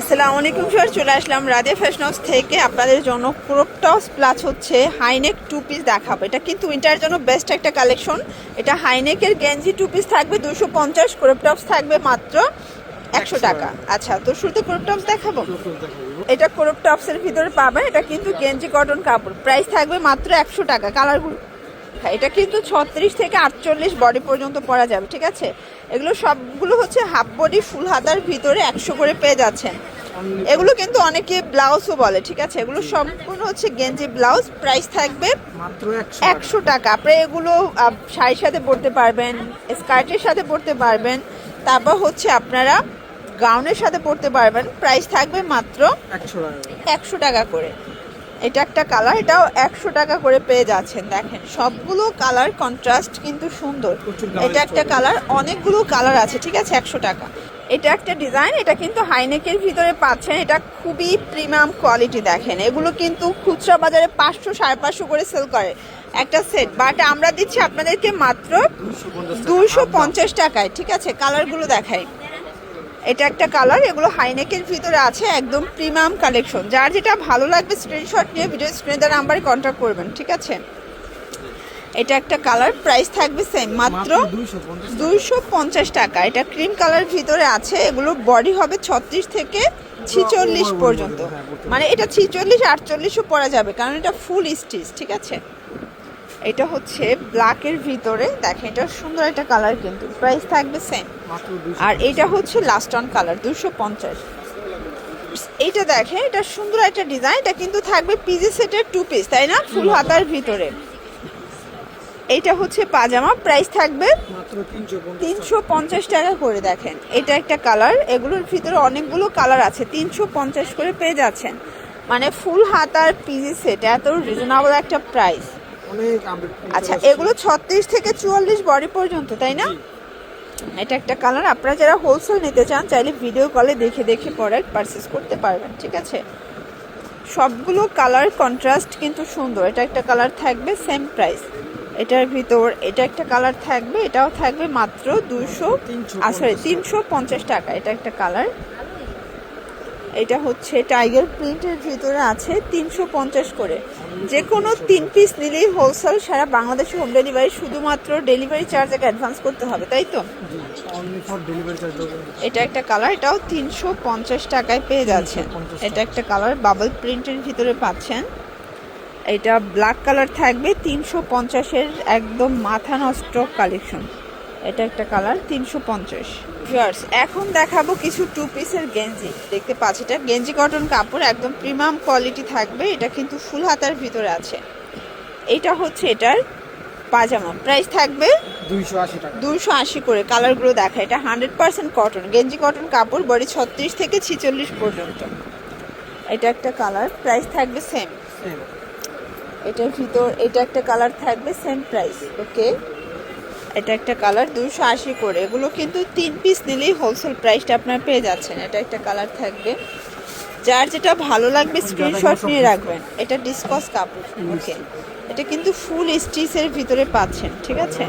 আসসালামু আলাইকুম স্যার চলে আসলাম রাধে ফ্যাশন হাউস থেকে। আপনাদের জন্য ক্রপ টপস প্লাস হচ্ছে হাইনেক টু পিস দেখাবো। এটা কিন্তু উইন্টারের জন্য বেস্ট একটা কালেকশন এটা হাইনেকের গেঞ্জি টু পিস থাকবে দুশো পঞ্চাশ। ক্রপ টপস থাকবে মাত্র একশো টাকা। আচ্ছা তো শুরুতে ক্রপ টপস দেখাবো? এটা ক্রপ টপসের ভিতরে পাবেন। এটা কিন্তু গেঞ্জি কটন কাপড়। প্রাইস থাকবে মাত্র একশো টাকা। কালারগুলো হ্যাঁ এটা কিন্তু ছত্রিশ থেকে আটচল্লিশ বডি পর্যন্ত পরা যাবে ঠিক আছে? এগুলো সবগুলো হচ্ছে হাফ বডি ফুল হাতার ভিতরে একশো করে পেয়ে যাচ্ছেন। এগুলো কিন্তু অনেকে ব্লাউজও বলে ঠিক আছে? এগুলো সম্পূর্ণ হচ্ছে গেঞ্জি ব্লাউজ প্রাইস থাকবে একশো টাকা। আপনি এগুলো শাড়ির সাথে পরতে পারবেন স্কার্টের সাথে পরতে পারবেন তারপর হচ্ছে আপনারা গাউনের সাথে পরতে পারবেন। প্রাইস থাকবে মাত্র একশো টাকা করে। এটা একটা কালার এটাও একশো টাকা করে পেয়ে যাচ্ছেন দেখেন। সবগুলো কালার কন্ট্রাস্ট কিন্তু সুন্দর। এটা একটা কালার অনেকগুলো কালার আছে ঠিক আছে? একশো টাকা। এটা একটা ডিজাইন এটা কিন্তু হাইনেকের ভিতরে পাচ্ছেন। এটা খুবই প্রিমিয়াম কোয়ালিটি দেখেন। এগুলো কিন্তু খুচরা বাজারে পাঁচশো সাড়ে পাঁচশো করে সেল করে একটা সেট বাট আমরা দিচ্ছি আপনাদেরকে মাত্র দুশো পঞ্চাশ টাকায় ঠিক আছে? কালারগুলো দেখাই। এটা একটা কালার এগুলো হাইনেকের ভিতরে আছে একদম প্রিমিয়াম কালেকশন। যার যেটা ভালো লাগবে স্ক্রিনশট নিয়ে ভিডিও স্ক্রিনে দেওয়ার নাম্বারে কন্ট্যাক্ট করবেন ঠিক আছে? এটা একটা কালার প্রাইস থাকবে সেম মাত্র দুইশো পঞ্চাশ টাকা। এটা ক্রিম কালার ভিতরে আছে এগুলো বডি হবে ছত্রিশ থেকে ছিচল্লিশ পর্যন্ত। মানে এটা ছিচল্লিশ আটচল্লিশও পরা যাবে কারণ এটা ফুল স্টিচ ঠিক আছে? এটা হচ্ছে ব্ল্যাকের ভিতরে। দেখেন এটা সুন্দর একটা কালার কিন্তু। প্রাইস থাকবে সেম আর এটা হচ্ছে লাস্ট অন কালার দুশো পঞ্চাশ। এইটা দেখেন এটা সুন্দর একটা ডিজাইন এটা কিন্তু থাকবে পিজি সেটের টু পিস তাই না? ফুল হাতার ভিতরে। এইটা হচ্ছে পাজামা। প্রাইস থাকবে মাত্র তিনশো পঞ্চাশ। টাকা করে দেখেন। এটা একটা কালার এগুলোর ভিতরে অনেকগুলো কালার আছে। তিনশো পঞ্চাশ করে পেয়ে যাচ্ছেন। মানে ফুল হাতার পিজি সেট এত রিজনেবল একটা প্রাইস আচ্ছা এগুলো ছত্রিশ থেকে চুয়াল্লিশ বডি পর্যন্ত তাই না? এটা একটা কালার আপনারা যারা হোলসেল নিতে চান চাইলে ভিডিও কলে দেখে দেখে প্রোডাক্ট পারচেস করতে পারবেন ঠিক আছে? সবগুলো কালার কন্ট্রাস্ট কিন্তু সুন্দর এটা একটা কালার থাকবে সেম প্রাইস এটার ভিতর এটা একটা কালার থাকবে এটাও থাকবে মাত্র দুশো সরি তিনশো পঞ্চাশ টাকা এটা একটা কালার এটা হচ্ছে টাইগার প্রিন্টের ভিতরে আছে তিনশো পঞ্চাশ করে। যে কোনো তিন পিস নিলেই হোলসেল সারা বাংলাদেশে হোম ডেলিভারি শুধুমাত্র ডেলিভারি চার্জ আগে অ্যাডভান্স করতে হবে তাই তো? এটা একটা কালার এটাও তিনশো পঞ্চাশ টাকায় পেয়ে যাচ্ছেন। এটা একটা কালার বাবল প্রিন্টের ভিতরে পাচ্ছেন। এটা ব্ল্যাক কালার থাকবে তিনশো পঞ্চাশের একদম মাথা নষ্ট কালেকশন এটা একটা কালার তিনশো পঞ্চাশ। ভিউয়ার্স এখন দেখাবো কিছু টু পিসের গেঞ্জি। দেখতে পাচ্ছি এটা গেঞ্জি কটন কাপড় একদম প্রিমিয়াম কোয়ালিটি থাকবে। এটা কিন্তু ফুল হাতার ভিতরে আছে। এটা হচ্ছে এটার পাজামা। প্রাইস থাকবে দুইশো আশি করে কালারগুলো দেখা এটা হান্ড্রেড পার্সেন্ট কটন গেঞ্জি কটন কাপড় বডি ছত্রিশ থেকে ছিচল্লিশ পর্যন্ত। এটা একটা কালার প্রাইস থাকবে সেম এটার ভিতর এটা একটা কালার থাকবে সেম প্রাইস ওকে এটা একটা কালার দুশো আশি করে। এগুলো কিন্তু তিন পিস নিলেই হোলসেল প্রাইসটা আপনার পেয়ে যাচ্ছেন। এটা একটা কালার থাকবে। যার যেটা ভালো লাগবে স্ক্রিনশট নিয়ে রাখবেন। এটা ডিসকস কাপড়। ওকে এটা কিন্তু ফুল স্টিচের ভিতরে পাচ্ছেন ঠিক আছে?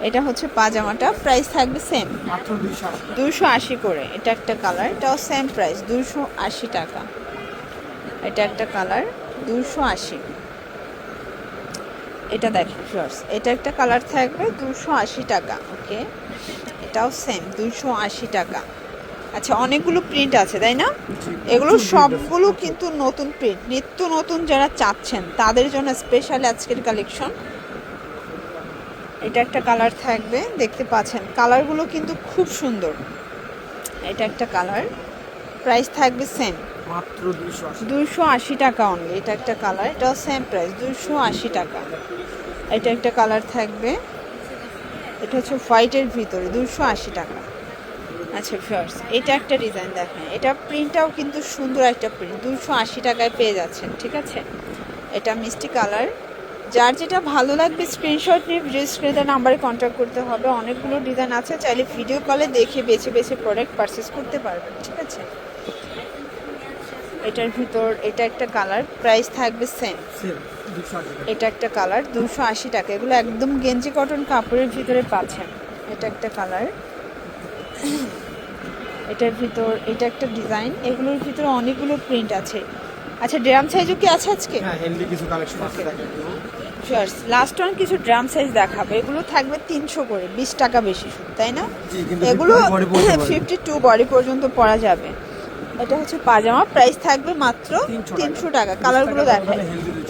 এটা হচ্ছে পাজামাটা। প্রাইস থাকবে সেম দুশো আশি। করে। এটা একটা কালার। এটাও সেম প্রাইস দুশো আশি টাকা। এটা একটা কালার দুশো আশি। এটা দেখেন শর্টস এটা একটা কালার থাকবে দুশো আশি টাকা ওকে এটাও সেম দুশো আশি টাকা। আচ্ছা অনেকগুলো প্রিন্ট আছে তাই না? এগুলো সবগুলো কিন্তু নতুন প্রিন্ট নিত্য নতুন যারা চাচ্ছেন তাদের জন্য স্পেশাল আজকের কালেকশন এটা একটা কালার থাকবে দেখতে পাচ্ছেন। কালারগুলো কিন্তু খুব সুন্দর। এটা একটা কালার প্রাইস থাকবে সেম মাত্র দুশো আশি। টাকা অনলি এটা একটা কালার এটাও সেম প্রাইস দুশো আশি টাকা। এটা একটা কালার থাকবে, এটা হচ্ছে হোয়াইটের ভিতরে দুশো আশি টাকা। আচ্ছা ফার্স এটা একটা ডিজাইন দেখেন, এটা প্রিন্টটাও কিন্তু সুন্দর একটা প্রিন্ট দুশো আশি টাকায় পেয়ে যাচ্ছেন, ঠিক আছে? এটা মিষ্টি কালার যার যেটা ভালো লাগবে স্ক্রিনশট নিয়ে ভিডিও স্ক্রিনের নাম্বারে কন্ট্যাক্ট করতে হবে, অনেকগুলো ডিজাইন আছে, চাইলে ভিডিও কলে দেখে বেছে বেছে প্রোডাক্ট পারচেস করতে পারবেন, ঠিক আছে? এটার ভিতর এটা একটা কালার প্রাইস থাকবে সেম এটা একটা কালার দুশো আশি টাকা। এগুলো একদম গেঞ্জি কটন কাপড়ের ভিতরে পাচ্ছেন। এটা একটা কালার। এটার ভিতর এটা একটা ডিজাইন এগুলোর ভিতরে অনেকগুলো প্রিন্ট আছে। আচ্ছা ড্রাম সাইজও কি আছে আজকে? হ্যাঁ হেলদি কিছু কালেকশন আছে দেখেন। লাস্ট ওয়ান কিছু ড্রাম সাইজ দেখাবে। এগুলো থাকবে তিনশো করে বিশ টাকা বেশি শুধু তাই না? এগুলো ফিফটি টু বডি পর্যন্ত পরা যাবে। এটা হচ্ছে পাজামা প্রাইস থাকবে মাত্র তিনশো টাকা। কালারগুলো 20 টাকা দেখায়।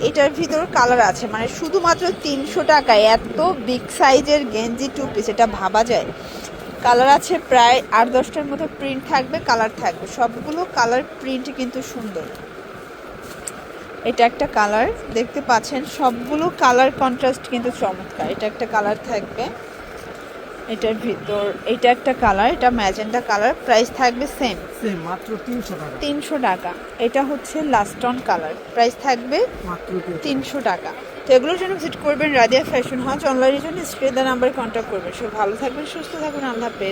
এটার ভিতর কালার আছে মানে শুধুমাত্র তিনশো টাকায় এত বিগ সাইজের গেঞ্জি টু পিস এটা ভাবা যায়। কালার আছে প্রায় আট দশটার মতো প্রিন্ট থাকবে কালার থাকবে। সবগুলো কালার প্রিন্ট কিন্তু সুন্দর। এটা একটা কালার দেখতে পাচ্ছেন? সবগুলো কালার কন্ট্রাস্ট কিন্তু চমৎকার। এটা একটা কালার থাকবে। এটার ভিতর এটা একটা কালার এটা ম্যাজেন্টা কালার প্রাইস থাকবে সেম সেম মাত্র 300 টাকা। তিনশো টাকা। এটা হচ্ছে লাস্টন কালার প্রাইস থাকবে মাত্র 300 তিনশো টাকা। তো এগুলোর জন্য ভিজিট করবেন রাদিয়া ফ্যাশন হাউস অনলাইনের জন্য স্ক্রিনে নাম্বারে কন্ট্যাক্ট করবেন। সব ভালো থাকবেন সুস্থ থাকবেন আল্লাহ হাফেজ।